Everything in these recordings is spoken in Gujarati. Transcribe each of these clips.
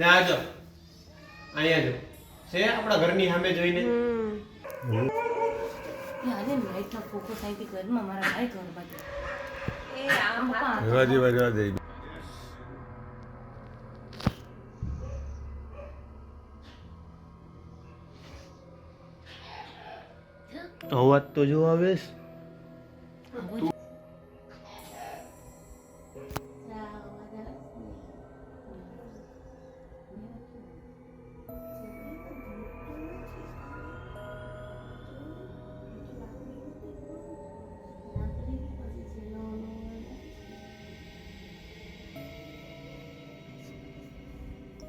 ને આ જો. અહીંયા જો. છે આપણા ઘરની સામે જોઈને? હાલે લાઈટનો ફોકસ આવી ઘરમાં મારા લાઈટ ઘર બાજુ. એ આમ રેવા દે રેવા દે અવાજ તો જો આવે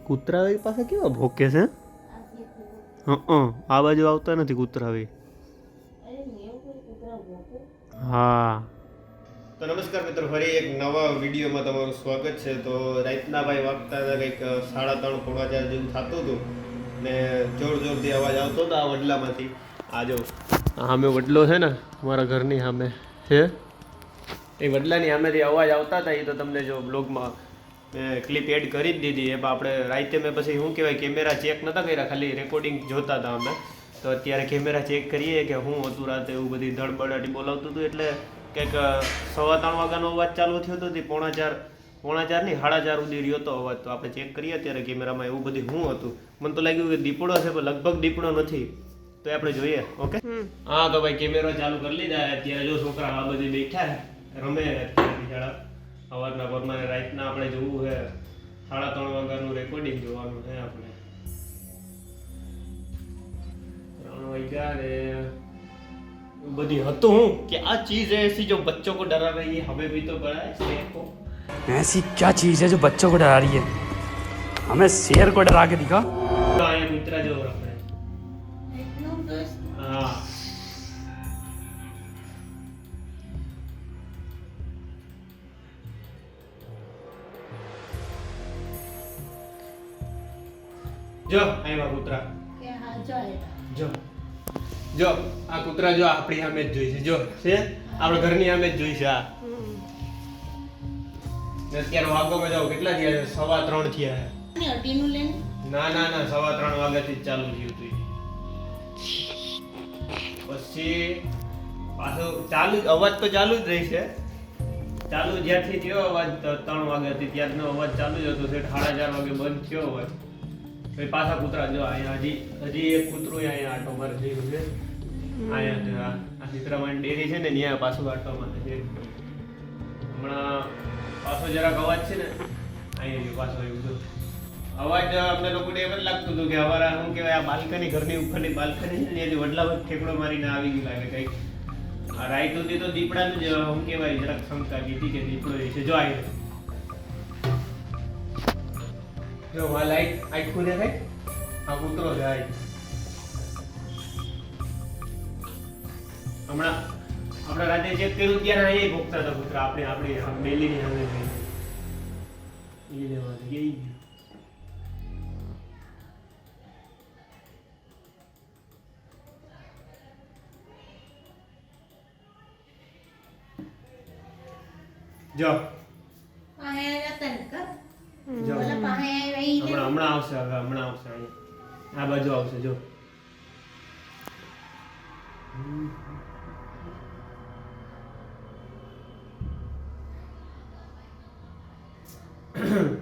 કૂતરા પાસે કેવા ભોકે છે? હં આ બાજુ આવતા નથી કૂતરાવી હા. તો નમસ્કાર મિત્રો ફરી એક નવા વિડીયોમાં તમારું સ્વાગત છે. તો રાતના ભાઈ વાગતા હતા કંઈક સાડા ત્રણ પોણા ચાર જેવું થતું હતું ને જોર જોરથી અવાજ આવતો હતો આ વડલામાંથી. આ જો. સામે વડલો છે ને મારા ઘરની સામે. છે એ વડલાની સામેથી અવાજ આવતા હતા એ તો તમને જો બ્લોગમાં ક્લિપ એડ કરી જ દીધી. એ આપણે રાતે મેં પછી શું કહેવાય કેમેરા ચેક નહોતા કર્યા ખાલી રેકોર્ડિંગ જોતા હતા અમે. તો અત્યારે કેમેરા ચેક કરીએ કે હું હતું રાતે એવું બધી ધડબડાટી બોલાવતું હતું. એટલે કંઈક સવા ત્રણ વાગ્યાનો અવાજ ચાલુ થયો હતો તે પોણા ચાર પોણા ચાર નહીં સાડા ચાર સુધી રહ્યો હતો અવાજ. તો આપણે ચેક કરીએ અત્યારે કેમેરામાં એવું બધું શું હતું. મને તો લાગ્યું કે દીપડો છે પણ લગભગ દીપડો નથી. તો આપણે જોઈએ ઓકે? હા તો ભાઈ કેમેરો ચાલુ કરી લીધા. અત્યારે જો છોકરા આ બધી બેઠા રમે અત્યારે બિચારા. સવારના પરમાં રાતના આપણે જોવું છે સાડા ત્રણ વાગ્યાનું રેકોર્ડિંગ જોવાનું છે આપણે ત્રણ વાગ્યા ને એવું બધી હતું હું કે આ ચીજ ऐसी जो बच्चों को डरा रही है हमें भी तो डरा है शेर को ऐसी क्या चीज है जो बच्चों को डरा रही है हमें शेर को डरा के दिखा તો અહીંયા મિત્ર જો આપણે હા જો આવ્યા કૂતરા. જો જો. આ કૂતરા જો આપણી સામે જ જોઈ છે. જો છે? આપણા ઘરની સામે જ જોઈ છે આ. ને અત્યારે વાગોમાં જાઓ કેટલા થયા છે? સવા ત્રણ થયા છે. ના ના ના સવા ત્રણ વાગ્યાથી જ ચાલુ થયું હતું પછી પાછો ચાલુ અવાજ તો ચાલુ જ રહી છે. ચાલુ જ્યાંથી થયો અવાજ ત્રણ વાગ્યાથી ત્યારનો અવાજ ચાલુ જ હતો. છે સાડા ચાર વાગે બંધ થયો અવાજ. પછી કૂતરા જો, અહીંયા હજી હજી એક કૂતરું અહીંયા આટો મારે થયું છે. અહીંયા આ આ ડેરી છે ને, ત્યાં પાછું આટો મારે છે. હમણાં પાછો જરાક અવાજ છે ને, અહીંયા પાછો આવ્યું હતું અવાજ અમને લોકોને એમ જ લાગતું હતું કે અમારા શું કહેવાય, આ બાલ્કની, ઘરની ઉપરની બાલ્કની છે ને ત્યાંથી વડલા પર ઠેકડો મારીને આવી ગયું લાગે કંઈક. રાઈટ સુધી તો દીપડાનું જ, શું કહેવાય, જરાક શંકા કીધી કે દીપડો છે, જો આવી જો, આ લાઈટ આખું દેખાય? આ કૂતરો જાય હમણાં આપણે રાતે ચેક કર્યું ત્યારે અહીંયા ભોગતા હતા કૂતરા, આપણે, આપણી બેલીની સામે એ લેવા ગઈ જો. જો હમણાં હમણાં આવશે હવે હમણાં આવશે અહીંયા આ બાજુ આવશે જો. you.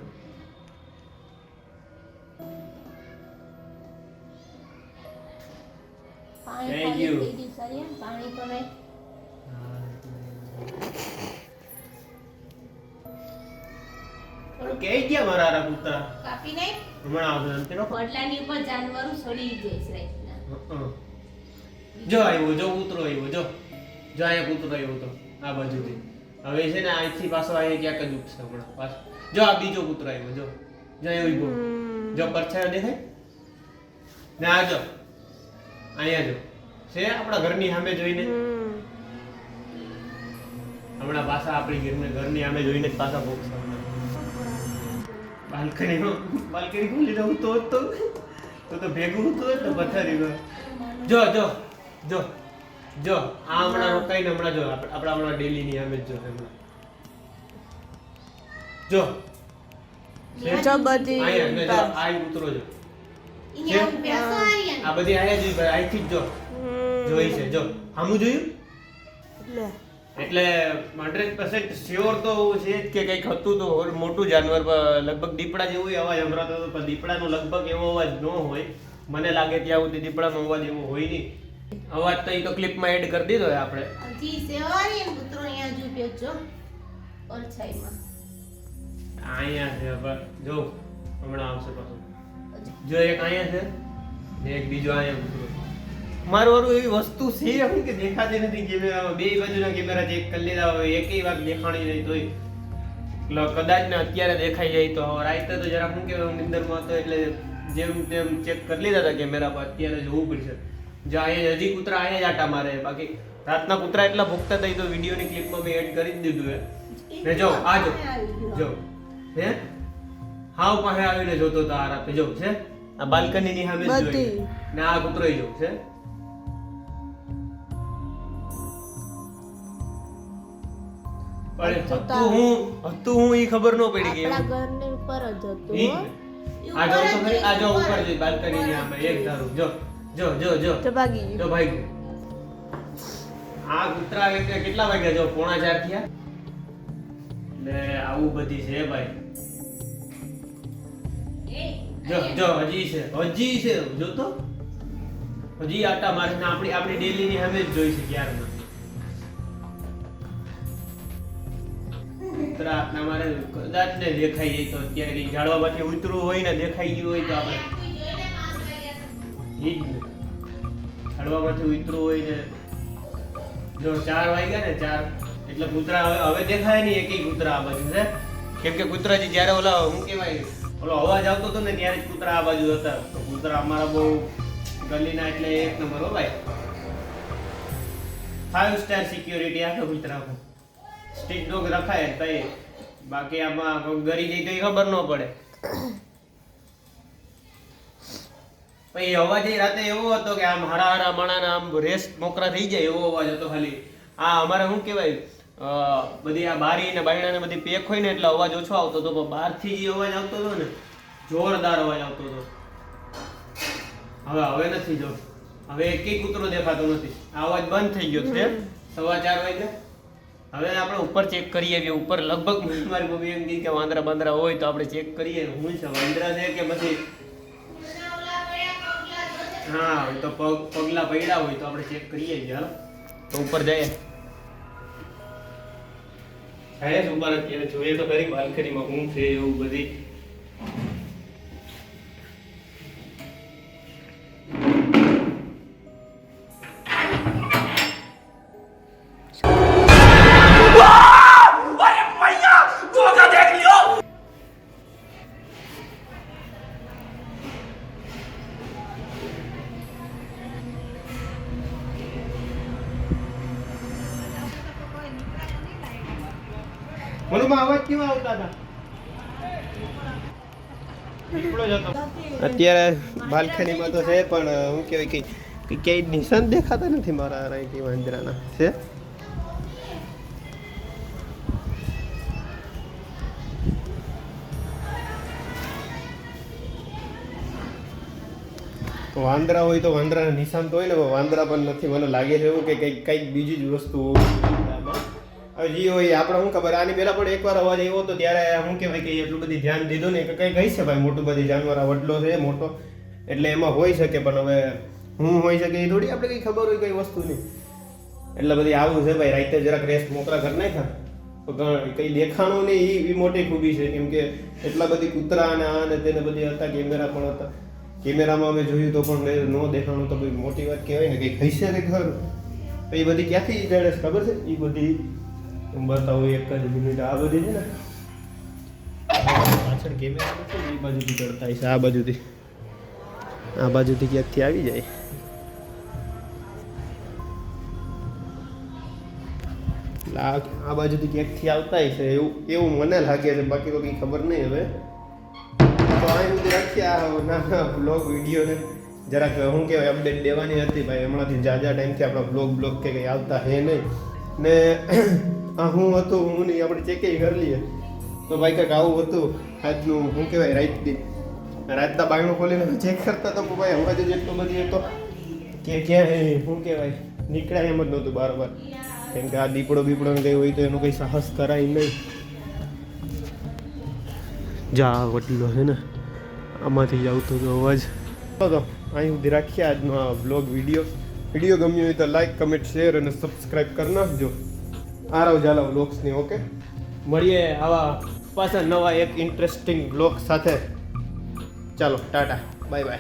પાણી તો નહીં કહી ગયા મારા હારા કૂતરા કાપી નઈ હમણાં આવશે એમ પેલો પડલાની ઉપર જાનવરો સડી જઈશ રાતના જો આવ્યો જો કૂતરો આવ્યો જો. જો અહીંયા કૂતરો આવ્યો તો આ બાજુથી. હવે છે ને અહીંથી પાછો અહીંયા ક્યાંક જ ઉઠશે હમણાં પાછો. જો આ બીજો કૂતરો આવ્યો જો. જો આવ્યો ઊભો. જો પરછાયો દેખાય? ને આ જો. અહીંયા જો. છે આપણા ઘરની સામે જોઈને? હમણાં પાછા આપણી ઘરની ઘરની સામે જોઈને જ પાછા ભોગશે હમણાં બાલ્કનીમાં બાલ્કની ખોલી દઉં તો જ તો તો તો ભેગું હતું જ ને પથારીમાં જો જો જો જો આ હમણાં રોકાઈને હમણાં જો આપણા હમણાં ડેલીની સામે જ જો હમણાં જો. જો બધી જો આ ઉતરો છે? આ બધી આયા જ ભાઈ અહીંથી જ જો. જોઈ છે જો. આમું જોયું? લે. એટલે હંડ્રેડ પર્સન્ટ શ્યોર તો છે જ કે કંઈક હતું તો મોટું જાનવર લગભગ દીપડા જેવું અવાજ સંભળાતો હતો પણ દીપડાનો લગભગ એવો અવાજ ન હોય. મને લાગે ત્યાં સુધી દીપડાનો અવાજ એવો હોય નહીં. અવાજ તો એ તો ક્લિપમાં એડ કરી દીધો આપણે. જી સેવાની ને પુત્રો અહીંયા જુપ્યો છો પરછાઈમાં અહીંયા છે પર જો હમણાં આવશે પાછું. જો એક અહીંયા છે ને એક બીજો અહીંયા કૂતરો. મારું મારું એવી વસ્તુ છે કે દેખાતી નથી કેમેરામાં બે બાજુના કેમેરા ચેક કરી લીધા હોય એકેય વાર દેખાણી નહીં તોય. એટલે કદાચ ને અત્યારે દેખાઈ જાય તો. રાતે તો જરા શું કહેવાય નિંદરમાં હતો એટલે જેમ તેમ ચેક કરી લીધા હતા કેમેરા પર અત્યારે જોવું પડશે. જો અહીંયા હજી કૂતરા અહીંયા જ આટા મારે. બાકી રાતના કૂતરા એટલા ભૂખતા થઈ એ તો વિડીયોની ક્લિપમાં મેં એડ કરી જ દીધું હે. ને જો આ જો જો. હે? હાવ પાસે આવીને જોતો તો આ રાતે. જો છે? આ બાલ્કની ની સામે જ જોઈ. ને આ કૂતરો જો છે? પણ હતું હું હતું હું એ ખબર ન પડી ગઈ આપણા ઘરની ઉપર જ હતું. આ જો તો ખરી આ જો ઉપર જઈ બાલ્કની ની સામે એક ધારું. જો જો જો જો. તો ભાગી જો ગયું ભાઈ. આ કૂતરા એક- કેટલા વાગ્યા? જો પોણા ચાર થયા. ને આવું બધી છે ભાઈ. જો જો હજી છે હજી છે. જો તો હજી આટા મારીને આપણી આપણી ડેલી ની સામે જ જોઈ છે ક્યારના. આપણા મારે કદાચ ને દેખાઈ જાય તો અત્યારે કઈ ઝાડવામાંથી ઉતરું હોય ને દેખાઈ ગયું હોય તો આપણે ઈ જ ઉતરવું હોય ને. જો ચાર વાગ્યા ને ચાર, એટલે કૂતરા હવે હવે દેખાય નહીં એકેય કૂતરા આ બાજુ છે કેમ કે કૂતરાજી જ્યારે ઓલા શું કહેવાય, ઓલો અવાજ આવતો હતો ને ત્યારે જ કૂતરા આ બાજુ હતા. તો કૂતરા અમારા બહુ ગલીના એટલે એક નંબર હો ભાઈ. ફાઈવ સ્ટાર સિક્યોરિટી આખા કૂતરા સ્ટ્રીટ ડોગ રખાય તઈ. બાકી આમાં કોઈ ગરી ગઈ તો ખબર ન પડે. પછી અવાજ રાતે એવો હતો કે આમ હરા હરા માણાના આમ રેસ મોકરા થઈ જાય એવો અવાજ હતો ખાલી. આ અમારે શું કહેવાય? બધી આ બારી ને બાયણા ને બધી પેક હોય ને એટલે અવાજ ઓછો આવતો હતો, પણ બહારથી જે અવાજ આવતો હતો ને, જોરદાર અવાજ આવતો હતો. હવે હવે નથી જો. હવે એક કૂતરો દેખાતો નથી. અવાજ બંધ થઈ ગયો છે સવા ચાર વાગે હવે આપણે ઉપર ચેક કરીએ કે ઉપર લગભગ મારી મમ્મી એમ કે વાંદરા બાંદરા હોય તો આપણે ચેક કરીએ. હું છે, વાંદરા છે કે પછી? હા, તો પગ, પગલા પડ્યા હોય તો આપણે ચેક કરીએ હાલો. તો ઉપર જઈએ. હે ઉપર અત્યારે જોઈએ તો ખરી બાલ્કનીમાં હું છે, એવું બધી. અત્યારે બાલ્કનીમાં તો છે, પણ હું કેવાય કે ક્યાંય નિશાન દેખાતા નથી મારા રાઈટી વાંદરાના. છે? વાંદરા હોય તો વાંદરાના નિશાન તો હોય ને વાંદરા પણ નથી. મને લાગે છે એવું કે કંઈક કંઈક બીજી જ વસ્તુ હોય હવે જી હોય આપણે શું ખબર? આની પહેલાં પણ એકવાર અવાજ આવ્યો હતો, ત્યારે શું કહેવાય કે એટલું બધી ધ્યાન દીધું ને કે કંઈ કહી છે ભાઈ મોટું બધી જાનવર વડલો છે મોટો. એટલે એમાં હોઈ શકે, પણ હવે હું હોઈ શકે એ થોડી આપણે કંઈ ખબર હોય કઈ વસ્તુ નહીં. એટલે બધી આવું છે ભાઈ, રાતે જરાક રેસ્ટ મોકરા ઘર નાખ્યા. કંઈ દેખાણું નહીં એ મોટી ખૂબી છે. કેમ કે એટલા બધી કૂતરા અને આ ને તેને બધી હતા, કેમેરા પણ હતા. કેમેરામાં અમે જોયું તો પણ ન દેખાણું, તો બધી મોટી વાત કહેવાય ને, કંઈ ખસે ને ખરું એ બધી ક્યાંથી જડે ખબર છે? એ બધી હું બતાવું એક જ મિનિટ. આ બધી છે ને? પાછળ કેમેરા નથી એ બાજુથી ચડતા છે આ બાજુથી. આ બાજુથી ક્યાંકથી આવી જાય? આ આ બાજુથી ક્યાંકથી આવતા હશે? એવું એવું મને લાગે છે. બાકી તો કંઈ ખબર નહીં હવે. તો અહીં સુધી રાખીએ આ નાના બ્લોગ વિડીયોને. જરાક શું કહેવાય અપડેટ દેવાની હતી. ભાઈ હમણાંથી જાજા ટાઈમથી આપણા બ્લોગ બ્લોગ કે કંઈ આવતા હે નહીં. ને આ હું હતું, હું નહીં, આપણે ચેકે કરી લઈએ. તો ભાઈ કંઈક આવું હતું, આજનું, શું કહેવાય રાતથી રાતના બાયણું ખોલીને ચેક કરતા તો ભાઈ અવાજ જ એટલો બધી હતો, કે ક્યાં શું કહેવાય, નીકળાય એમ જ નહોતું બરાબર. કેમ કે આ દીપડો બીપડો કંઈ હોય તો એનું કંઈ સાહસ કરાય નહીં. જા, આ વટલો છે ને, આમાંથી જ આવતો હતો અવાજ. તો અહીં સુધી રાખીએ આજનો આ બ્લોગ વીડિયો. વીડિયો ગમ્યો હોય તો લાઈક કમેન્ટ શેર અને સબસ્ક્રાઈબ કરી નાખજો. આરવ જાલવ બ્લોગ્સની ઓકે મળીએ આવા પાછા નવા એક ઇન્ટરેસ્ટિંગ બ્લોગ સાથે. ચાલો, ટાટા. Bye bye